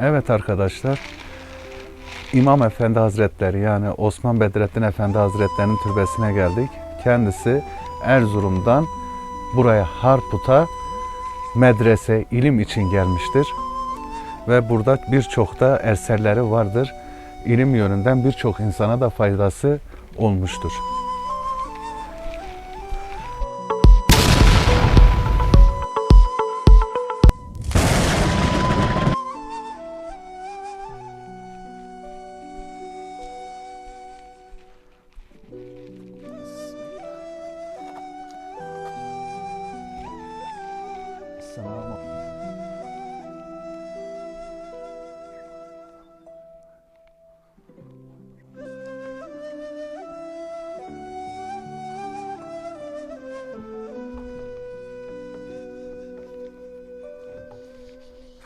Evet arkadaşlar, İmam Efendi Hazretleri yani Osman Bedrettin Efendi Hazretleri'nin türbesine geldik. Kendisi Erzurum'dan buraya Harput'a medrese, ilim için gelmiştir. Ve burada birçok da eserleri vardır. İlim yönünden birçok insana da faydası olmuştur. 什么梦